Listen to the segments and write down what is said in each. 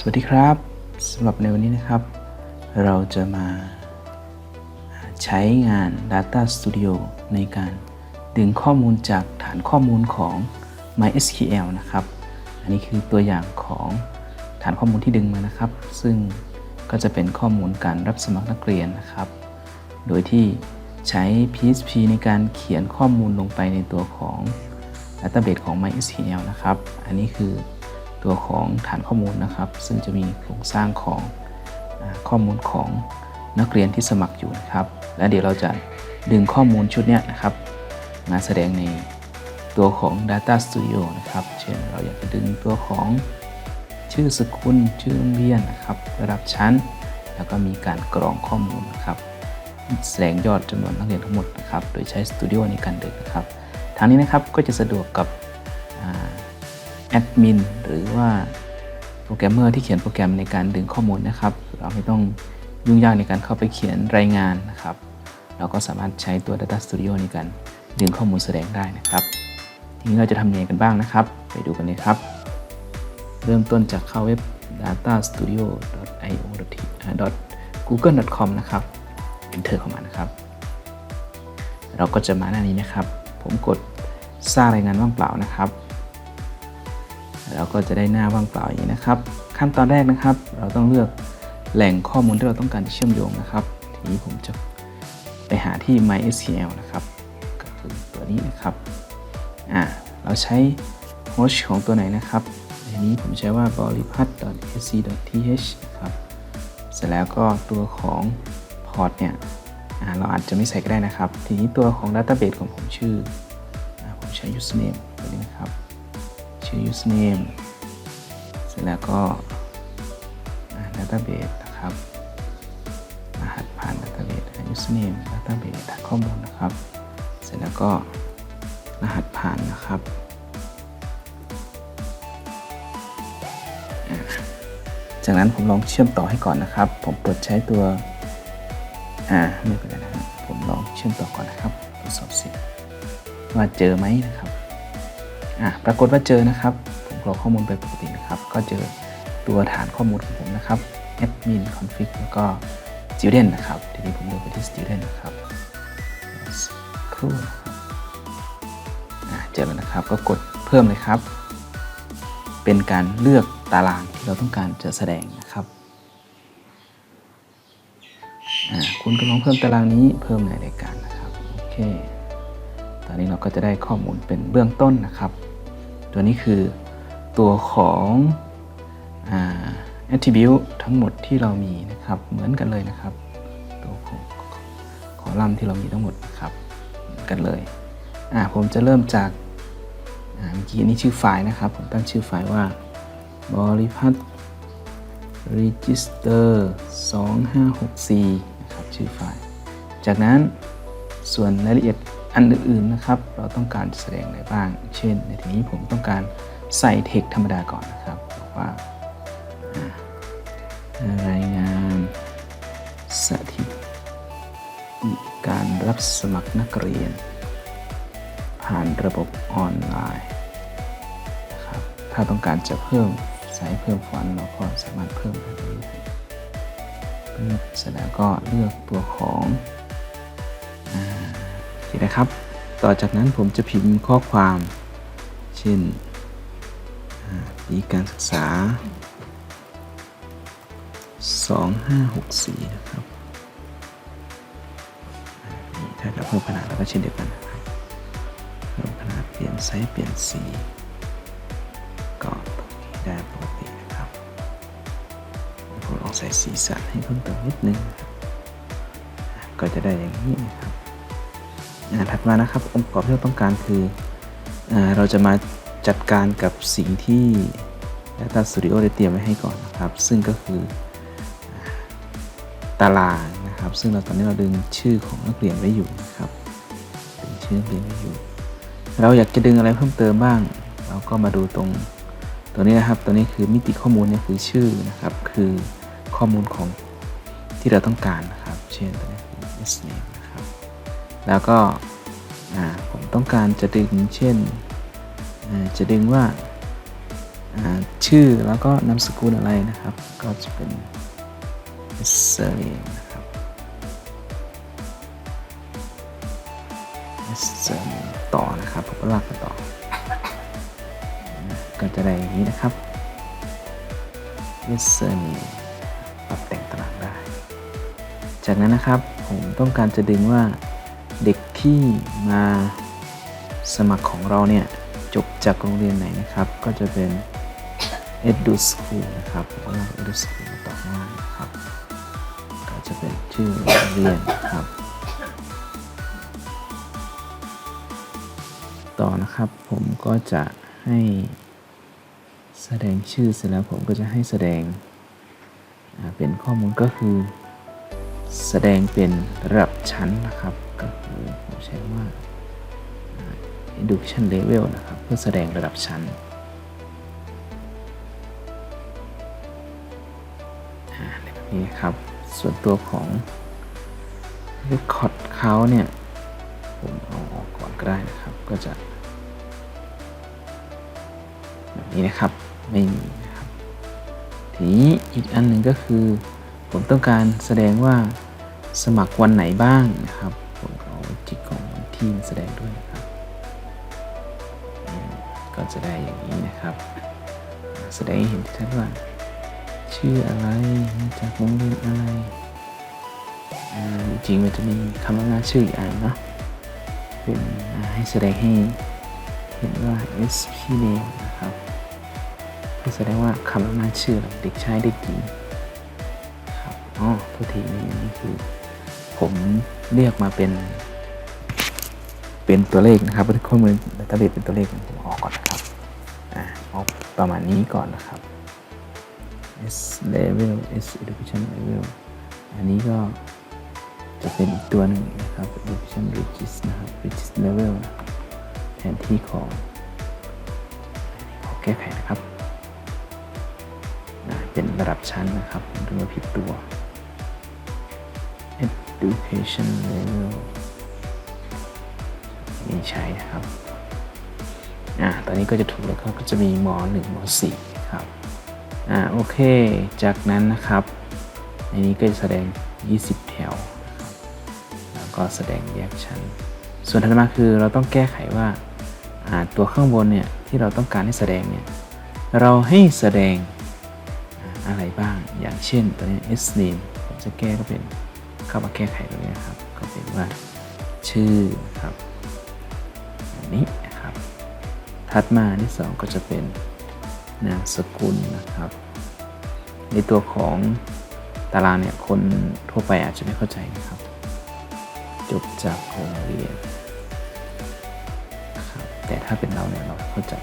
สวัสดีครับสำหรับในวันนี้นะครับ เราจะมาใช้งาน Data Studio ในการดึงข้อมูลจากฐานข้อมูลของ MySQL นะครับ อันนี้คือตัวอย่างของฐานข้อมูลที่ดึงมานะครับ ซึ่งก็จะเป็นข้อมูลการรับสมัครนักเรียนนะครับ โดยที่ใช้ PHP ในการเขียนข้อมูลลงไปในตัวของ Database ของ MySQL นะครับ อันนี้คือ ตัวของฐานข้อมูลนะครับ ซึ่งจะมีโครงสร้างของข้อมูลของนักเรียนที่สมัครอยู่นะครับ และเดี๋ยวเราจะดึงข้อมูลชุดนี้นะครับ มาแสดงในตัวของ Data Studio นะครับ เช่นเราอยากจะดึงตัวของชื่อสกุลชื่อโรงเรียนนะครับระดับชั้น แล้วก็มีการกรองข้อมูลนะครับแสดงยอดจำนวนนักเรียนทั้งหมดนะครับ โดยใช้ Studio ในการดึงนะครับ ทางนี้นะครับก็จะสะดวกกับ แอดมินหรือว่าโปรแกรมเมอร์ที่เขียนโปรแกรมในการดึงข้อมูลนะครับ เราไม่ต้องยุ่งยากในการเข้าไปเขียนรายงานนะครับ เราก็สามารถใช้ตัว Data Studio ในการดึงข้อมูลแสดงได้นะครับ ทีนี้เราจะทำยังไงกันบ้างนะครับ ไปดูกันเลยครับ เริ่มต้นจากเข้าเว็บ datastudio.io.google.com นะครับ enter เข้ามานะครับ เราก็จะมาหน้านี้นะครับ ผมกดสร้างรายงานว่างเปล่านะครับ เราก็จะได้หน้าว่างเปล่าอย่างนี้นะครับ ขั้นตอนแรกนะครับ เราต้องเลือกแหล่งข้อมูลที่เราต้องการจะเชื่อมโยงนะครับ ทีนี้ผมจะไปหาที่ MySQL นะครับ ก็คือตัวนี้นะครับอ่าเราใช้โฮสต์ของตัวไหนนะครับในนี้ผมใช้ว่า b o l i p a t s c th นะครับ เสร็จแล้วก็ตัวของพอร์ตเนี่ยอ่าเราอาจจะไม่ใส่ก็ได้นะครับ ทีนี้ตัวของ Database ของผมชื่ออาผมใช้ username ตัวนี้นะครับ ชื่อ username เสร็จแล้วก็ database นะครับ รหัสผ่าน database username database ฐานข้อมูลนะครับ เสร็จแล้วก็รหัสผ่านนะครับจากนั้นผมลองเชื่อมต่อให้ก่อนนะครับ ผมเปิดใช้ตัว อ่าไม่เป็นไรนะครับ ผมลองเชื่อมต่อก่อนนะครับทดสอบสิว่าเจอไหมนะครับ อ่าปรากฏว่าเจอนะครับผมกรอกข้อมูลไปปกตินะครับ ก็เจอตัวฐานข้อมูลของผมนะครับ admin config แล้วก็ student นะครับ ทีนี้ผมเลือกไปที่ student นะครับสักครู่นะครับเจอแล้วนะครับ ก็กดเพิ่มเลยครับ เป็นการเลือกตารางที่เราต้องการจะแสดงนะครับ คุณก็ลองเพิ่มตารางนี้เพิ่มในรายการนะครับ โอเค ตอนนี้เราก็จะได้ข้อมูลเป็นเบื้องต้นนะครับ ตัวนี้คือตัวของอ attribute ทั้งหมดที่เรามีนะครับเหมือนกันเลยนะครับ ตัวของคอลัมน์ที่เรามีทั้งหมดนะครับเหมือนกันเลยอ่าผมจะเริ่มจากอ่าเมื่อกี้นี้ชื่อไฟล์นะครับ ผมตั้งชื่อไฟล์ว่าบริพัตร register 2564นะครับชื่อไฟล์ จากนั้นส่วนรายละเอียด อันอื่นๆนะครับ เราต้องการแสดงอะไรบ้าง เช่น ในที่นี้ผมต้องการใส่เทคธรรมดาก่อนนะครับบอกว่ารายงานสถิติการรับสมัครนักเรียน ผ่านระบบออนไลน์นะครับถ้าต้องการจะเพิ่มไซส์เพิ่มฟอนต์เราก็สามารถเพิ่มได้เลยเสร็จแล้วก็เลือกตัวของ นะครับ ต่อจากนั้นผมจะพิมพ์ข้อความ เช่นปีการศึกษา 2564 นะครับนี่ถ้าเราเพิ่มขนาดเราก็เช่นเดียวกันนะครับเพิ่มขนาดเปลี่ยนไซส์เปลี่ยนสีก็ตรงนี้ได้ปกตินะครับผมลองใส่สีสันให้เพิ่มเติมนิดนึงนะครับอะก็จะได้อย่างนี้นะครับ ถัดมานะครับองค์ประกอบที่เราต้องการคืออเราจะมาจัดการกับสิ่งที่ Data Studio ได้เตรียมไว้ให้ก่อนนะครับ ซึ่งก็คืออตารางนะครับ ซึ่งเราตอนนี้เราดึงชื่อของนักเรียนไว้อยู่นะครับดึงชื่อนักเรียนไว้อยู่ เราอยากจะดึงอะไรเพิ่มเติมบ้าง เราก็มาดูตรงตัวนี้นะครับ ตัวนี้คือมิติข้อมูลเนี่ยคือชื่อนะครับ คือข้อมูลของที่เราต้องการนะครับ เช่นตัวนี้คือ s name น แล้วก็ผมต้องการจะดึงเช่น จะดึงว่าอ่าชื่อแล้วก็นามสกุลอะไรนะครับ ก็จะเป็น surname นะครับ surname ต่อนะครับผมก็ลากไปต่อ ก็จะได้อย่างนี้นะครับ surname ปรับแต่งตารางได้ จากนั้นนะครับผมต้องการจะดึงว่า เด็กที่มาสมัครของเราเนี่ย จบจากโรงเรียนไหนนะครับ ก็จะเป็น edu school นะครับผมก็ลาก edu school ต่อข้านะครับ ก็จะเป็นชื่อโรงเรียนครับ ต่อนะครับผมก็จะให้แสดงชื่อเสร็จแล้วผมก็จะให้แสดงเป็นข้อมูลก็คือ แสดงเป็นระดับชั้นนะครับ ใช้ว่า education level นะครับ เพื่อแสดงระดับชั้นอ่าแบบนี้ครับ ส่วนตัวของ record เขาเนี่ย ผมเอาออกก่อนก็ได้นะครับ ก็จะ แบบนี้นะครับ ไม่มีนะครับ ทีนี้อีกอันหนึ่งก็คือ ผมต้องการแสดงว่าสมัครวันไหนบ้างนะครับ ผมเอาจิกของทีมแสดงด้วยนะครับ ก็จะได้อย่างนี้นะครับ แสดงให้เห็นชัดว่า ชื่ออะไรมาจากโรงเรียนอะไรจริงๆมันจะมีคำว่าหน้าชื่ออีกอันเนาะเป็นให้แสดงให้เห็นว่า SP name นะครับเพื่อแสดงว่าคำว่าหน้าชื่อเราเด็กชายเด็กหญิงครับอ๋อโทษทีนี่อันนี่คือ ผมเรียกมาเป็น เป็นตัวเลขนะครับเป็นข้อมูลดัตต้าเบสเป็นตัวเลขผมออกก่อนนะครับอ่าเอาประมาณนี้ก่อนนะครับ S level S education level อันนี้ก็จะเป็นอีกตัวหนึ่งนะครับ Education Regis นะครับ Regis Level นะครับแทนที่ของขอแก้ไขนะครับ เป็นระดับชั้นนะครับผมถึงว่าผิดตัว Education Level นี่ใช้นะครับ อ่า ตอนนี้ก็จะถูกแล้วครับ ก็จะมีม .1 ม .4 ครับ อ่า โอเค จากนั้นนะครับ ในนี้ก็จะแสดง 20 แถว แล้วก็แสดงแยกชั้น ส่วนถัดมาคือเราต้องแก้ไขว่า อ่า ตัวข้างบนเนี่ย ที่เราต้องการให้แสดงเนี่ย เราให้แสดงอ่าอะไรบ้าง อย่างเช่นตัวนี้ s name ผมจะแก้ก็เป็น เข้ามาแก้ไขตรงนี้นะครับ ก็เป็นว่าชื่อครับอันนี้นะครับ ถัดมาที่สองก็จะเป็นนามสกุลนะครับ ในตัวของตารางเนี่ยคนทั่วไปอาจจะไม่เข้าใจนะครับ จบจากโรงเรียนนะครับแต่ถ้าเป็นเราเนี่ยเราเข้าใจ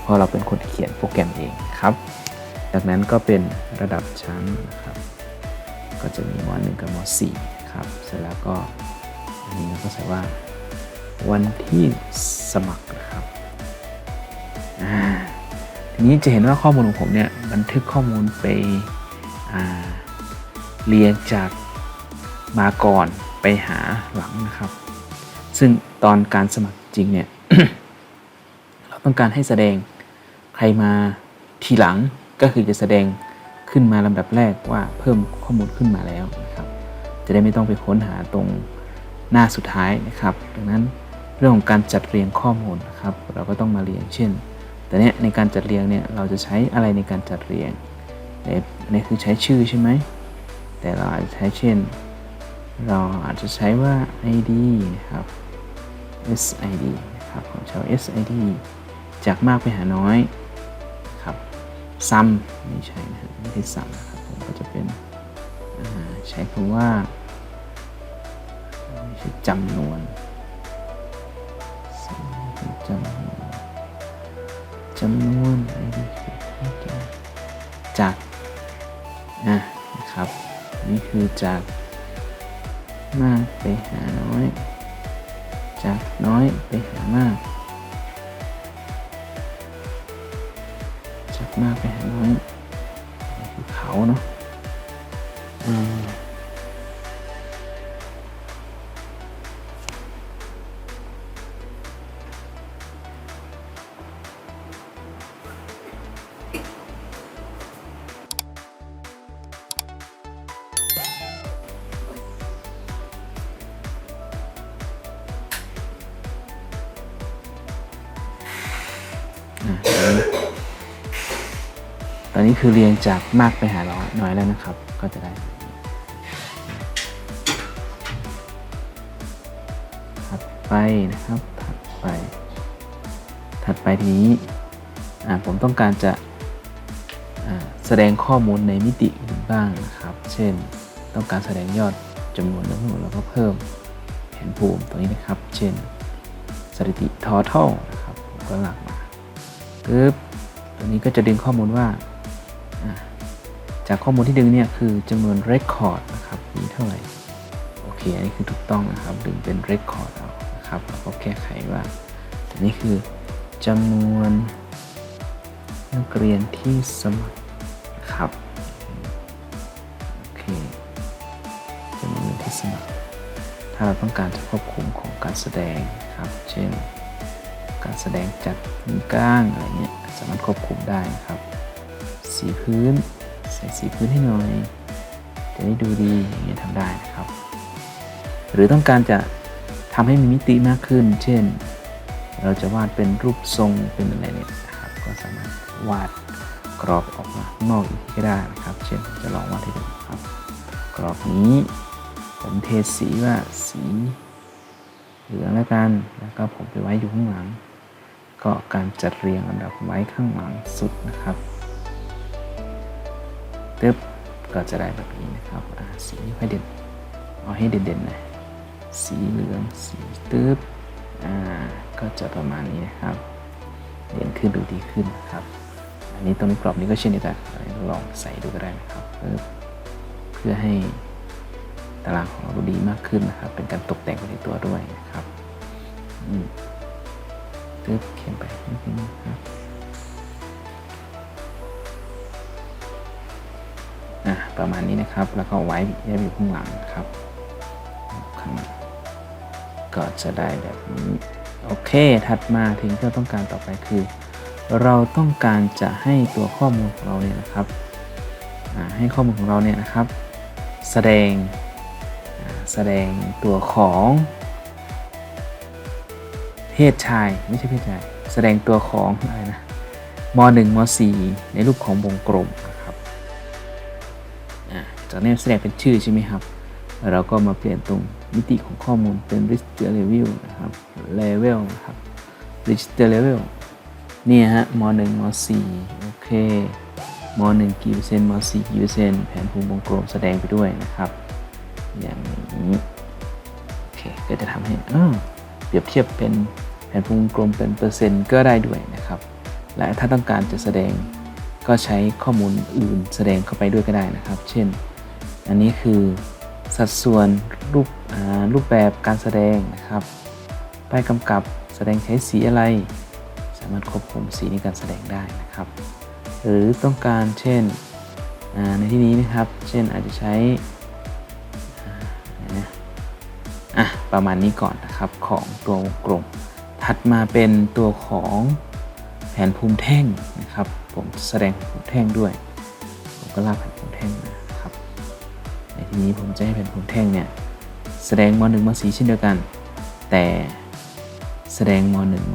เพราะเราเป็นคนเขียนโปรแกรมเองครับดังนั้นก็เป็นระดับชั้นนะครับ ก็จะมีม .1 กับม .4 ครับ เสร็จแล้วก็อันนี้เราก็ใส่ว่าวันที่สมัครนะครับทีนี้จะเห็นว่าข้อมูลของผมเนี่ยบันทึกข้อมูลไปเรียงจากมาก่อนไปหาหลังนะครับ ซึ่งตอนการสมัครจริงเนี่ยเราต้องการให้แสดงใครมาทีหลังก็คือจะแสดง ขึ้นมาลำดับแรกว่าเพิ่มข้อมูลขึ้นมาแล้วนะครับ จะได้ไม่ต้องไปค้นหาตรงหน้าสุดท้ายนะครับ ดังนั้นเรื่องของการจัดเรียงข้อมูลนะครับ เราก็ต้องมาเรียงเช่น แต่เนี้ยในการจัดเรียงเนี่ยเราจะใช้อะไรในการจัดเรียงเนี่ยอันนี้คือใช้ชื่อใช่ไหม แต่เราอาจจะใช้เช่น เราอาจจะใช้ว่า id นะครับ sid นะครับของชาว sid จากมากไปหาน้อย sum ไม่ใช่นะไม่ใช่ sum นะครับผมก็จะเป็นใช้คำว่าไม่ใช่จำนวนจำนวนจำนวน id คือจากอะนะครับ นี่คือจากมากไปหาน้อย จากน้อยไปหามาก มากไปหาน้อคือเขาเนาะอืม อนนี้คือเรียงจากมากไปหาน้อยน้อยแล้วนะครับ ก็จะได้ถัดไปนะครับ ถัดไป ถัดไปทีนี้ผมต้องการจะแสดงข้อมูลในมิติอื่นบ้างนะครับ เช่น ต้องการแสดงยอดจำนวนทั้งหมดแล้วก็เพิ่มแผนภูมิตรงนี้นะครับ เช่น สถิติ total นะครับผมก็หลักมาปึ๊บตัวนี้ก็จะดึงข้อมูลว่า จากข้อมูลที่ดึงเนี่ยคือจำนวน record นะครับมีเท่าไหร่ โอเค อันนี้คือถูกต้องนะครับ ดึงเป็น record เอานะครับแล้วก็แก้ไขว่าอันนี้คือจำนวนนักเรียนที่สมัครนะครับโอเคจำนวนที่สมัคร ถ้าเราต้องการจะควบคุมของการแสดงครับ เช่น การแสดงจัดมือกลางอะไรเงี้ยสามารถควบคุมได้นะครับ สีพื้น ใส่สีพื้นให้หน่อย จะได้ดูดีอย่างเงี้ยทำได้นะครับ หรือต้องการจะทำให้มีมิติมากขึ้น เช่น เราจะวาดเป็นรูปทรงเป็นอะไรเนี่ยนะครับ ก็สามารถวาดกรอบออกมานอกอีกก็ได้นะครับ เช่นจะลองวาดให้ดูครับ กรอบนี้ผมเทสีว่าสีเหลืองแล้วกัน แล้วก็ผมไปไว้อยู่ข้างหลัง ก็การจัดเรียงลำดับไว้ข้างหลังสุดนะครับ ตึ๊บก็จะได้แบบนี้นะครับสีไม่ค่อยเด่นเอาให้เด่นๆน่อยสีเหลืองสีตึ๊บอ่าก็จะประมาณนี้นะครับ เด่นขึ้นดูดีขึ้นนะครับ อันนี้ตรงนี้กรอบนี้ก็เช่นเดียวกันลองใส่ดูก็ได้นะครับเพื่อให้ตารางของเราดูดีมากขึ้นนะครับ เป็นการตกแต่งไปในตัวด้วยนะครับตึ๊บเขียนไปนิดนึงนะครับ ประมาณนี้นะครับ แล้วก็ไว้แยกอยู่ข้างหลังครับข้างหลังก็จะได้แบบนี้ โอเค ถัดมาถึงที่เราต้องการต่อไปคือ เราต้องการจะให้ตัวข้อมูลของเราเนี่ยนะครับให้ข้อมูลของเราเนี่ยนะครับ แสดงแสดงตัวของเพศชายไม่ใช่เพศชาย แสดงตัวของอะไรนะม .1 ม .4 ในรูปของวงกลมค จากนี้แสดงเป็นชื่อใช่ไหมครับ เราก็มาเปลี่ยนตรงมิติของข้อมูลเป็น register level นะครับ level นะครับ register level นี่ฮะม .1 ม .4 โอเคม .1 กี่เปอร์เซ็นต์ม .4 กี่เปอร์เซ็นต์แผนภูมิวงกลมแสดงไปด้วยนะครับ อย่างนี้โอเคก็จะทำให้อ้าวเปรียบเทียบเป็นแผนภูมิวงกลมเป็นเปอร์เซ็นต์ก็ได้ด้วยนะครับ และถ้าต้องการจะแสดงก็ใช้ข้อมูลอื่นแสดงเข้าไปด้วยก็ได้นะครับ เช่น อันนี้คือสัดส่วนรูปรูปแบบการแสดงนะครับป้ายกำกับแสดงใช้สีอะไร สามารถควบคุมสีในการแสดงได้นะครับ หรือต้องการเช่นในที่นี้นะครับ เช่นอาจจะใช้อะประมาณนี้ก่อนนะครับของตัววงกลม ถัดมาเป็นตัวของแผนภูมิแท่งนะครับ ผมแสดงภูมิแท่งด้วย ผมก็ลากแผนภูมิแท่งมานะ ทีนี้ผมจะให้แผนภูมิแท่งเนี่ย แสดงม .1 ม .4 เช่นเดียวกัน แต่แสดงม .1 ม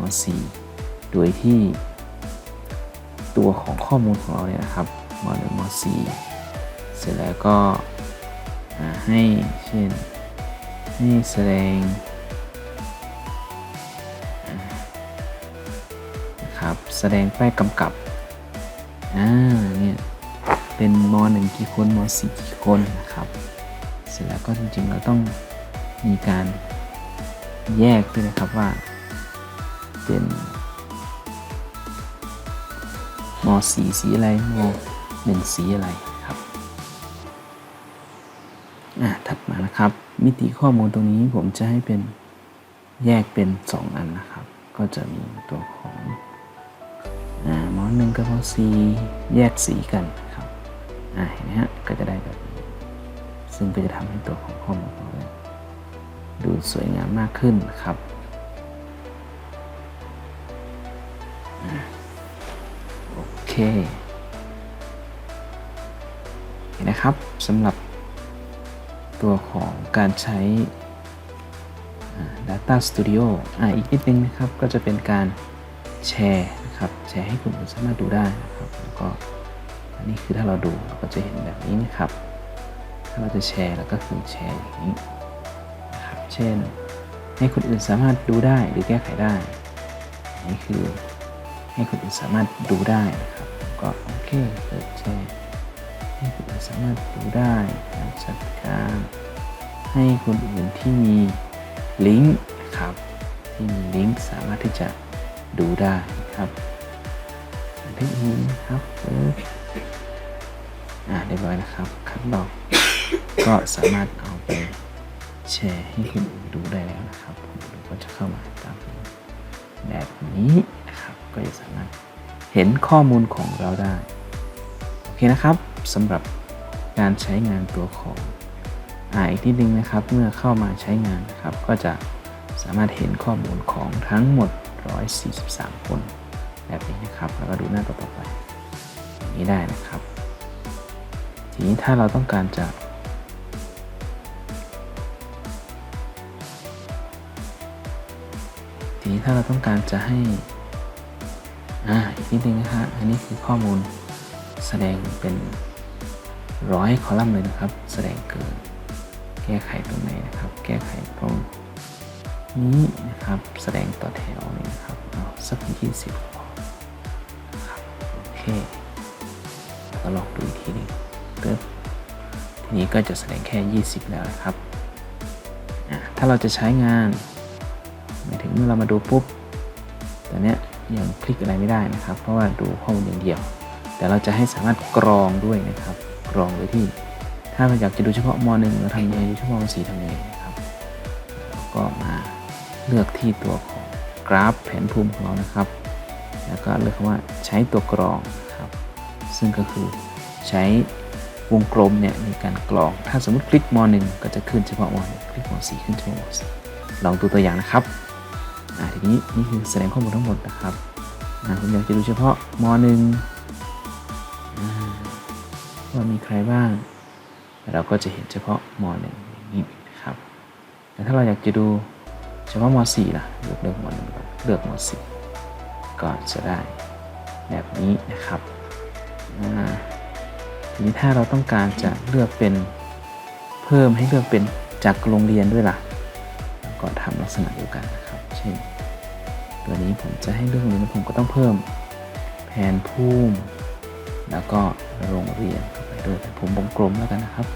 .4 โดยที่ตัวของข้อมูลของเราเนี่ยนะครับม .1 ม .4 เสร็จแล้วก็ให้เช่นให้แสดงนะครับแสดงป้ายกำกับอ่าเนี่ยเป็นม .1 กี่คนม .4 กี่คนนะครับ สร็จแล้วก็จริงๆ เราต้องมีการแยกด้วยนะครับว่า เป็นม .4 สีสีอะไรม .1 สีอะไรครับอ่าถัดมานะครับ มิติข้อมูลตรงนี้ผมจะให้เป็นแยกเป็น 2 อันนะครับ ก็จะมีตัวของอ่ามหนึ่งกับมอสีแยกสีกันครับอ่าเห็นไหมฮะก็จะได้แบบ ซึ่งก็จะทำให้ตัวของข้อมูลของเราดูสวยงามมากขึ้นครับโอเคนะครับสำหรับตัวของการใช้ Data Studio อ่าอีกนิดนึงนะครับ ก็จะเป็นการแชร์นะครับ แชร์ให้คนอื่นสามารถดูได้นะครับ แล้วก็อันนี้คือถ้าเราดูเราก็จะเห็นแบบนี้นะครับ ถ้าเราจะแชร์แล้วก็คือแชร์อย่างนี้นะครับเช่น ให้คนอื่นสามารถดูได้หรือแก้ไขได้อันนี้คือให้คนอื่นสามารถดูได้นะครับก็โอเคเปิดแชร์ให้คนอื่นสามารถดูได้การจัดการให้คนอื่นที่มีลิงก์นะครับที่มีลิงก์สามารถที่จะดูได้นะครับเทคนิคนครับเปิดอ่าเรียบร้อยนะครับคัดลอก ก็สามารถเอาไปแชร์ให้คนอื่นดูได้แล้วนะครับคนอื่นก็จะเข้ามาตามแบบนี้นะครับ ก็จะสามารถเห็นข้อมูลของเราได้ โอเคนะครับสำหรับการใช้งานตัวของอ่าอีกนิดนึงนะครับ เมื่อเข้ามาใช้งานนะครับ ก็จะสามารถเห็นข้อมูลของทั้งหมด 143 คนแบบนี้นะครับ แล้วก็ดูหน้าต่อไปอย่างนี้ได้นะครับ ทีนี้ถ้าเราต้องการจะ ทีนี้ถ้าเราต้องการจะให้อ่าอีกนิดนึงนะฮะอันนี้คือข้อมูลแสดงเป็นร้อยคอลัมน์เลยนะครับ แสดงเกิน แก้ไขตรงไหนนะครับ แก้ไขตรงนี้นะครับ แสดงต่อแถวนี่นะครับเอาสักยี่สิบพอครับโอเคแล้วก็ลองดูอีกทีนึงเติบทีนี้ก็จะแสดงแค่ 20 แล้วนะครับ ถ้าเราจะใช้งาน เมื่อเรามาดูปุ๊บตอนเนี้ยยังคลิกอะไรไม่ได้นะครับ เพราะว่าดูข้อมูลอย่างเดียว แต่เราจะให้สามารถกรองด้วยนะครับ กรองโดยที่ ถ้าเราอยากจะดูเฉพาะม .1 เราทำยังไงดูเฉพาะม .4 ทำยังไงนะครับแล้วก็มาเลือกที่ตัวของกราฟแผนภูมิของเรานะครับ แล้วก็เลือกคำว่าใช้ตัวกรองนะครับ ซึ่งก็คือใช้วงกลมเนี่ยในการกรอง ถ้าสมมติคลิกม .1 ก็จะขึ้นเฉพาะม .1 คลิกม .4 ขึ้นเฉพาะม .4 ลองดูตัวอย่างนะครับ อ่าทีนี้นี่คือแสดงข้อมูลทั้งหมดนะครับอ่าผมอยากจะดูเฉพาะม .1 อ่าว่ามีใครบ้าง เราก็จะเห็นเฉพาะม .1 อย่างนี้นะครับแต่ถ้าเราอยากจะดูเฉพาะม .4 ล่ะเลือกเลือกม .1 ก่อนเลือกม .4 ก็จะได้แบบนี้นะครับทีนี้ถ้าเราต้องการจะเลือกเป็นเพิ่มให้เลือกเป็นจากโรงเรียนด้วยล่ะก็ทำลักษณะเดียวกันนะครับ เช่น ตัวนี้ผมจะให้เรื่องเรียนผมก็ต้องเพิ่มแผนภูมิแล้วก็โรงเรียนเข้าไปด้วยแต่ผมวงกลมแล้วกันนะครับ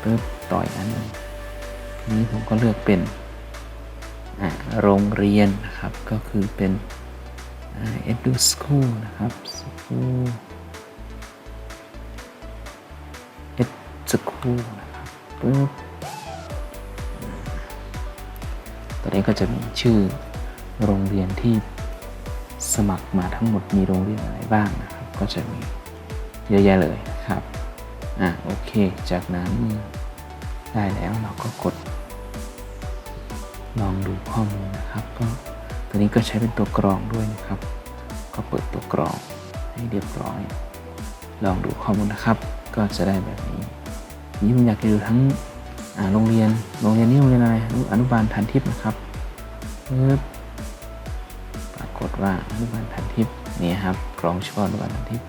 เพิ่มต่อยอันนึงทีนี้ผมก็เลือกเป็นอ่าโรงเรียนนะครับก็คือเป็นอ่า edu school นะครับ school ed school นะครับปึ๊บตัวนี้ก็จะมีชื่อ โรงเรียนที่สมัครมาทั้งหมดมีโรงเรียนอะไรบ้างนะครับ ก็จะมีเยอะแยะเลยนะครับอะโอเค จากนั้นได้แล้วเราก็กด ลองดูข้อมูลนะครับ ก็ตัวนี้ก็ใช้เป็นตัวกรองด้วยนะครับ ก็เปิดตัวกรองให้เรียบร้อย ลองดูข้อมูลนะครับ ก็จะได้แบบนี้นี่ผมอยากจะดูทั้งโรงเรียนโรงเรียนนี้โรงเรียนอะไรอนุอนุบาลฐานทิพย์นะครับปึ๊บ ว่าอนุบาลฐานทิพย์นี่ครับกรองเฉพาะอนุบาลฐานทิพย์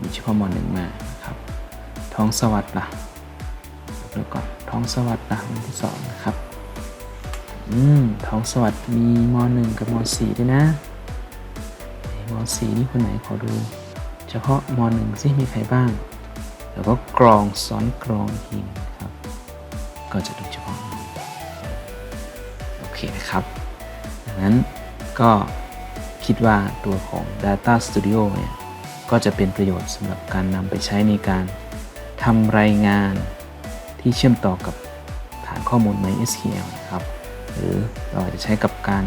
มีเฉพาะมหนึ่งมาครับท้องสวัสดิ์ล่ะเดี๋ยวก่อนท้องสวัสดิ์ล่ะวันที่สองนะครับอืมท้องสวัสดิ์มีมหนึ่งกับมสี่ด้วยนะมสี่นี่คนไหนขอดู เฉพาะมหนึ่งซิมีใครบ้าง แล้วก็กรองซ้อนกรองอีกทีนครับ ก็จะดูเฉพาะโอเคนะครับดังนั้นก็ คิดว่าตัวของ Data Studio เนี่ยก็จะเป็นประโยชน์สำหรับการนำไปใช้ในการทำรายงานที่เชื่อมต่อกับฐานข้อมูล MySQL นะครับ หรือเราอาจจะใช้กับการ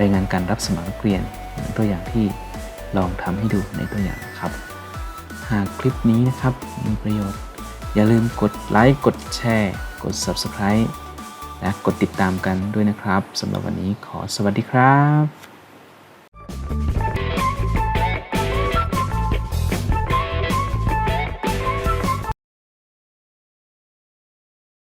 รายงานการรับสมัครนักเรียนเหมือนตัวอย่างที่ลองทำให้ดูในตัวอย่างนะครับ หากคลิปนี้นะครับมีประโยชน์ อย่าลืมกดไลค์กดแชร์ กด Subscribe และกดติดตามกันด้วยนะครับสำหรับวันนี้ขอสวัสดีครับ